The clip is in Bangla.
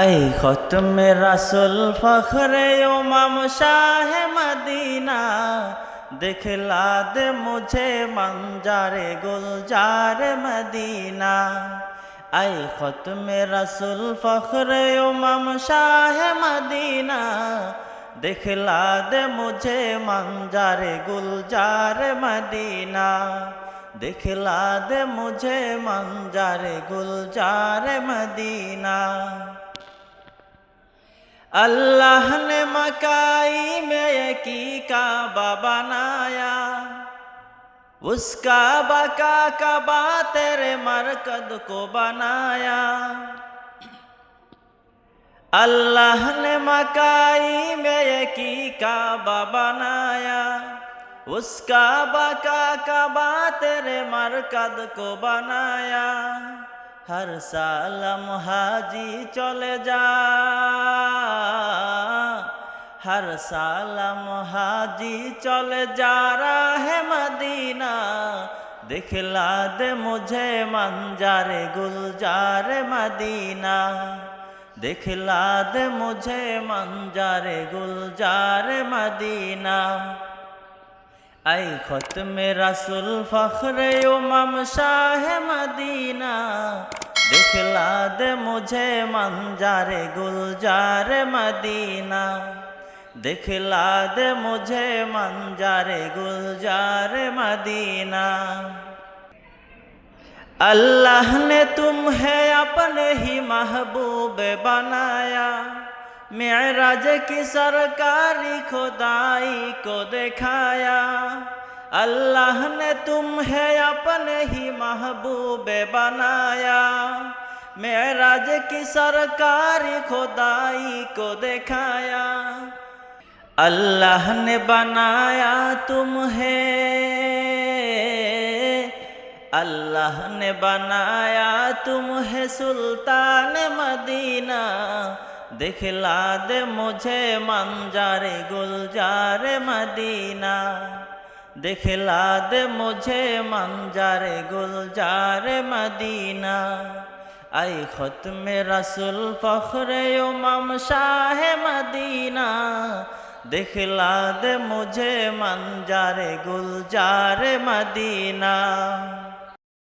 আই খতমে রাসুল ফখরে ও মাম শাহ মদিনা। দেখলা দে মুঝে মঞ্জারে গুলজার মদিনা। আই খতমে রাসুল ফখরে ও মাম শাহ মদিনা। দেখলা দে মুঝে মঞ্জারে গুলজার মদিনা। দেখলা দে মুঝে মঞ্জারে গুলজার মদিনা। अल्लाह ने मकाई में की काबा बनाया। उस काबा का काबा तेरे मरकद को बनाया। अल्लाह ने मकाई में की काबा बनाया। उसका काबा का काबा तेरे मरकद को बनाया। हर साल हाजी चले जा। হর সালাম হাজি চলে যারা হে মদিনা দেখলা দে মুঝে মঞ্জারে গুলজার মদিনা দেখলা দে মুঝে মঞ্জারে গুলজার মদিনা আই খত মে রাসুল ফখরে উমাম শাহ মদিনা দেখলা দে মুঝে মঞ্জারে গুলজার মদিনা दिखला दे मुझे मंजारे गुलजार मदीना। अल्लाह ने तुम्हें अपने ही महबूब बनाया। मेराज की सरकारी खुदाई को दिखाया। अल्लाह ने तुम्हें अपने ही महबूब बनाया। मेराज की सरकारी खुदाई को दिखाया। अल्लाह ने बनाया तुम्हें अल्लाह ने बनाया तुम्हें सुल्तान मदीना दिखला दे मुझे मंजारे गुलजार मदीना दिखला दे मुझे मंजारे गुलजार मदीना आई खुत में रसुल फ़ख्र उमम शाह मदीना दिखला दे मुझे मंजारे गुलजार मदीना